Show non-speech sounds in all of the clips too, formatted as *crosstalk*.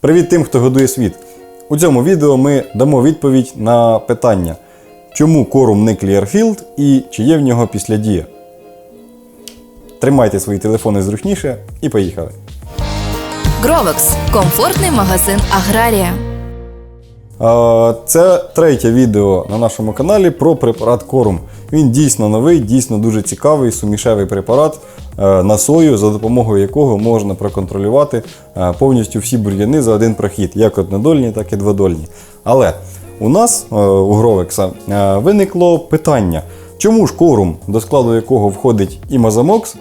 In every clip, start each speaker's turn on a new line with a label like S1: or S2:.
S1: Привіт тим, хто годує світ. У цьому відео ми дамо відповідь на питання, чому корум не Clearfield і чи є в нього післядія. Тримайте свої телефони зручніше і поїхали.
S2: Гровекс комфортний магазин Аграрія.
S1: Це третє відео на нашому каналі про препарат Корум. Він дійсно новий, дійсно дуже цікавий, сумішевий препарат е, на сою, за допомогою якого можна проконтролювати е, повністю всі бур'яни за один прохід, як однодольні, так і дводольні. Але у нас е, у Гровекса виникло питання, чому ж корум, до складу якого входить і Мазамокс,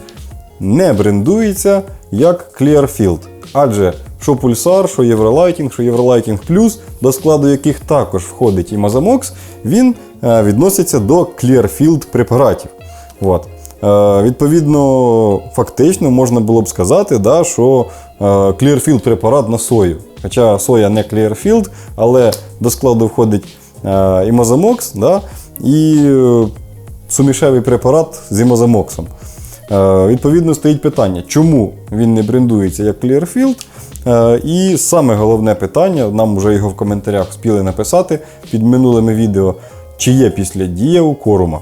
S1: не брендується як Clearfield. Адже що Pulsar, що Євролайтінг, що Євролайтінг Плюс, до складу яких також входить і Мазамокс, він е, відноситься до Clearfield препаратів. От. Е, відповідно, фактично можна було б сказати, да, що е, Clearfield препарат на сою. Хоча соя не Clearfield, але до складу входить і Мазамокс, да, і сумішевий препарат з імозамоксом. Е, Відповідно, стоїть питання, чому він не брендується як Clearfield. Е, І саме головне питання, нам вже його в коментарях спіли написати під минулими відео, чи є після дія у корума.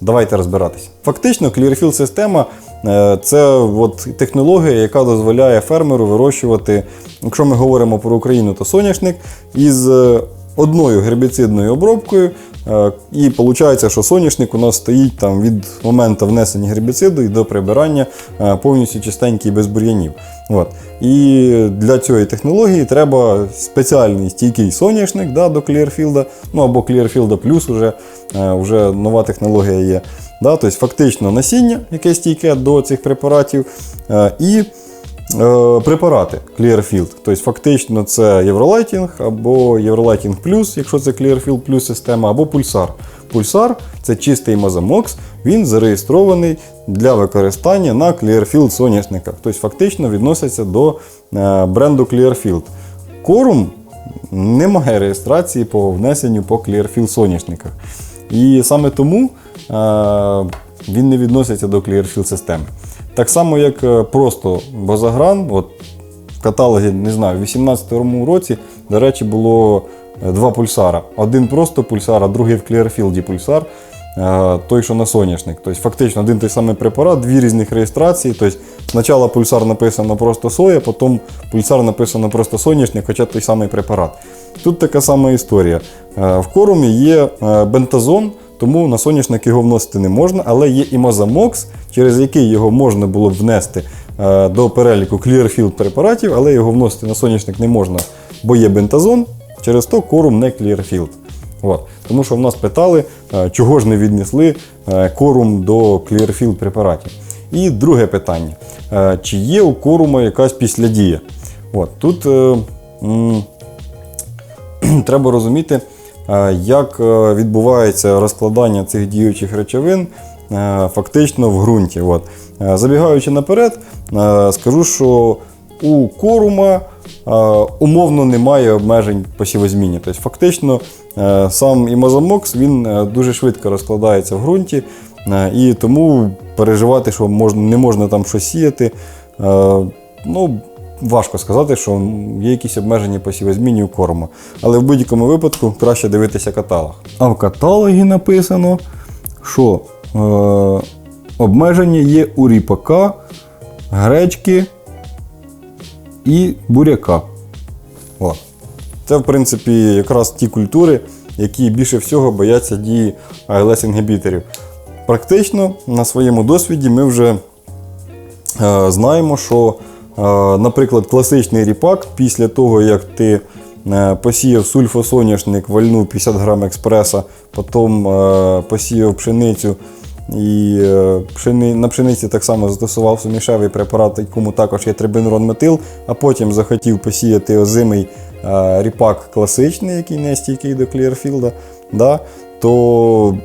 S1: Давайте розбиратися. Фактично, Clearfield система е, це от технологія, яка дозволяє фермеру вирощувати, якщо ми говоримо про Україну, то соняшник із одною гербіцидною обробкою. Е, І виходить, що соняшник у нас стоїть там від моменту внесення гербіциду і до прибирання е, повністю чистенький без бур'янів. От. І для цієї технології треба спеціальний стійкий соняшник да, до Clearfield, ну або Clearfield Plus вже, е, вже нова технологія є. Да, тобто фактично насіння, яке стійке до цих препаратів, і препарати Clearfield. Тобто фактично це Євролайтінг або Євролайтінг Plus, якщо це Clearfield Plus система, або Pulsar. Pulsar це чистий мазамокс, він зареєстрований для використання на Clearfield соняшниках. Тобто фактично відноситься до е, бренду Clearfield. Корум немає реєстрації по внесенню по Clearfield соняшниках. І саме тому е, він не відноситься до Clearfield системи. Так само, як е, просто базагран, от в каталогі, не знаю, в 2018 році, до речі, було е, два пульсара. Один просто пульсар, а другий в Clearfield пульсар, е, той, що на соняшник. Тобто фактично один той самий препарат, дві різних реєстрації. Тобто спочатку пульсар написано просто соя, потім пульсар написано просто соняшник, хоча той самий препарат. Тут така сама історія. В корумі є бентазон, тому на соняшник його вносити не можна, але є і мазамокс, через який його можна було б внести е, до переліку Clearfield препаратів, але його вносити на соняшник не можна, бо є бентазон, через то корум не Clearfield. От. Тому що в нас питали, е, чого ж не віднесли е, корум до Clearfield препаратів. І друге питання: чи є у корума якась післядія? От. Тут е, м, *clears throat* треба розуміти, як е, відбувається розкладання цих діючих речовин е, фактично в ґрунті. От. Е, Забігаючи наперед, е, скажу, що у корума е, умовно немає обмежень по сівозміні. Тобто, фактично, е, сам імазомокс він е, дуже швидко розкладається в ґрунті, е, і тому переживати, що можна, не можна там щось сіяти. е, Ну, важко сказати, що є якісь обмеження по сівозміні у корму. Але в будь-якому випадку краще дивитися каталог. А в каталогі написано, що е, обмеження є у ріпака, гречки і буряка. О. Це, в принципі, якраз ті культури, які більше всього бояться дії АЛС-інгібіторів. Практично на своєму досвіді ми вже е, знаємо, що, наприклад, класичний ріпак, після того, як ти е, посіяв сульфосоняшник, вальнув 50 грам експреса, потім е, посіяв пшеницю і е, на пшениці так само застосував сумішевий препарат, якому також є трибенурон метил, а потім захотів посіяти озимий ріпак класичний, який не стійкий до Кліарфілда, да, то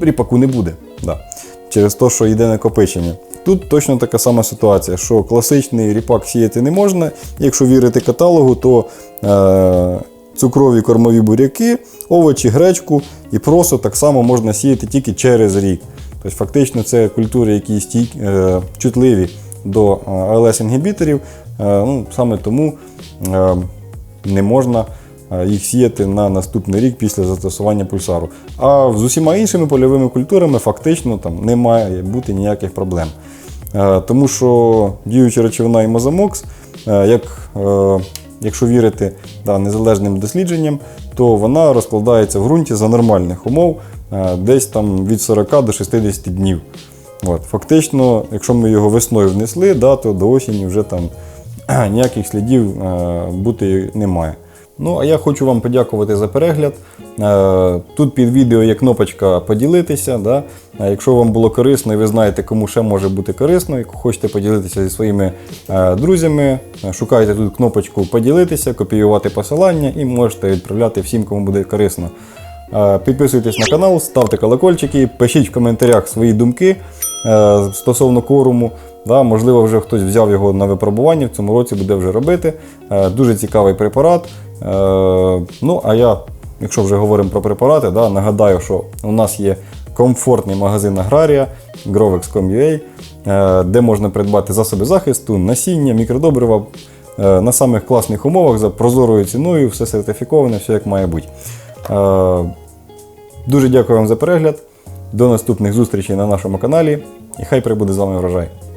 S1: ріпаку не буде. Да. Через те, що йде накопичення. Тут точно така сама ситуація, що класичний ріпак сіяти не можна. Якщо вірити каталогу, то е, цукрові кормові буряки, овочі, гречку і просо так само можна сіяти тільки через рік. Тобто, фактично, це культури, які стій, е, чутливі до АЛС-інгібіторів. Е, ну, саме тому е, не можна е, їх сіяти на наступний рік після застосування пульсару. А з усіма іншими польовими культурами фактично там не має бути ніяких проблем. Тому що діюча речовина імозамокс, е, як, якщо вірити да, незалежним дослідженням, то вона розкладається в ґрунті за нормальних умов десь там від 40 до 60 днів. От, фактично, якщо ми його весною внесли, да, то до осені вже там *clears throat* ніяких слідів бути не має. Ну, а я хочу вам подякувати за перегляд. Е, Тут під відео є кнопочка поділитися. Да? Якщо вам було корисно і ви знаєте, кому ще може бути корисно, і хочете поділитися зі своїми е, друзями, е, шукайте тут кнопочку поділитися, копіювати посилання і можете відправляти всім, кому буде корисно. Е, Підписуйтесь на канал, ставте колокольчики, пишіть в коментарях свої думки е, стосовно коруму. Да, можливо, вже хтось взяв його на випробування, в цьому році буде вже робити. Е, Дуже цікавий препарат. Е, Ну, а я, якщо вже говоримо про препарати, да, нагадаю, що у нас є комфортний магазин Аграрія grovex.com.ua, е, де можна придбати засоби захисту, насіння, мікродобрива е, на самих класних умовах за прозорою ціною, все сертифіковане, все як має бути. Дуже дякую вам за перегляд. До наступних зустрічей на нашому каналі. І хай прибуде з вами врожай.